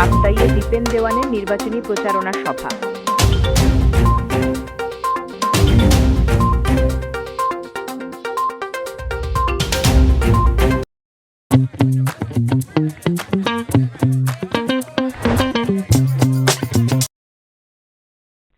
কাপ্তাইয়ে দীপেন দেওয়ানের নির্বাচনী প্রচারণা সভা।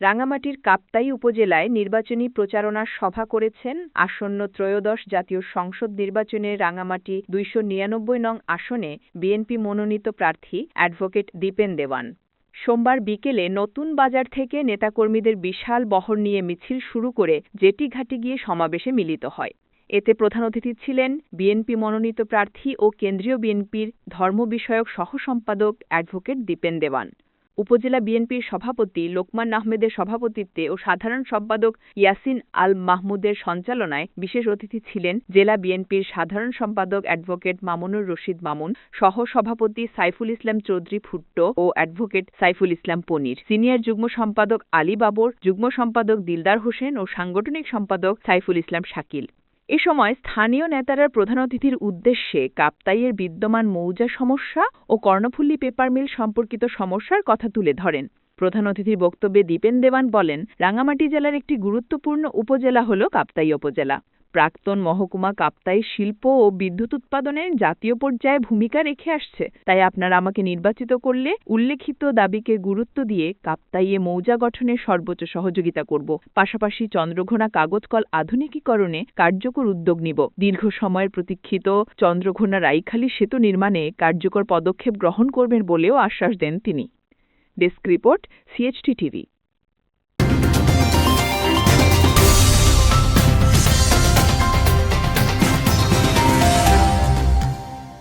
রাঙামাটির কাপ্তাই উপজেলায় নির্বাচনী প্রচারণার সভা করেছেন আসন্ন ত্রয়োদশ জাতীয় সংসদ নির্বাচনে রাঙামাটি দুইশো নিরানব্বই নং আসনে বিএনপি মনোনীত প্রার্থী অ্যাডভোকেট দীপেন দেওয়ান। সোমবার বিকেলে নতুন বাজার থেকে নেতাকর্মীদের বিশাল বহর নিয়ে মিছিল শুরু করে জেটিঘাটে গিয়ে সমাবেশে মিলিত হয়। এতে প্রধান অতিথি ছিলেন বিএনপি মনোনীত প্রার্থী ও কেন্দ্রীয় বিএনপির ধর্ম বিষয়ক সহ সম্পাদক অ্যাডভোকেট দীপেন দেওয়ান। উপজেলা বিএনপির সভাপতি লোকমান আহমেদের সভাপতিত্বে ও সাধারণ সম্পাদক ইয়াসিন আল মাহমুদের সঞ্চালনায় বিশেষ অতিথি ছিলেন জেলা বিএনপির সাধারণ সম্পাদক অ্যাডভোকেট মামুনুর রশিদ মামুন সহ সভাপতি সাইফুল ইসলাম চৌধুরী ভুট্টো ও অ্যাডভোকেট সাইফুল ইসলাম পনির, সিনিয়র যুগ্ম সম্পাদক আলী বাবর, যুগ্ম সম্পাদক দিলদার হোসেন ও সাংগঠনিক সম্পাদক সাইফুল ইসলাম শাকিল। এ সময় স্থানীয় নেতারা প্রধান অতিথির উদ্দেশ্যে কাপ্তাইয়ের বিদ্যমান মৌজা সমস্যা ও কর্ণফুল্লি পেপার মিল সম্পর্কিত সমস্যার কথা তুলে ধরেন। প্রধান অতিথির বক্তব্যে দীপেন দেওয়ান বলেন রাঙামাটি জেলার একটি গুরুত্বপূর্ণ উপজেলা হল কাপ্তাই উপজেলা। প্রাক্তন মহকুমা কাপ্তাই শিল্প ও বিদ্যুৎ উৎপাদনে জাতীয় পর্যায়ে ভূমিকা রেখে আসছে। তাই আপনারা আমাকে নির্বাচিত করলে উল্লেখিত দাবিকে গুরুত্ব দিয়ে কাপ্তাইয়ে মৌজা গঠনে সর্বোচ্চ সহযোগিতা করব। পাশাপাশি চন্দ্রঘোনা কাগজ কল আধুনিকীকরণে কার্যকর উদ্যোগ নিব। দীর্ঘ সময়ের প্রতীক্ষিত চন্দ্রঘোনা রাইখালী সেতু নির্মাণে কার্যকর পদক্ষেপ গ্রহণ করবেন বলেও আশ্বাস দেন তিনি। Desk report সিএচটি TV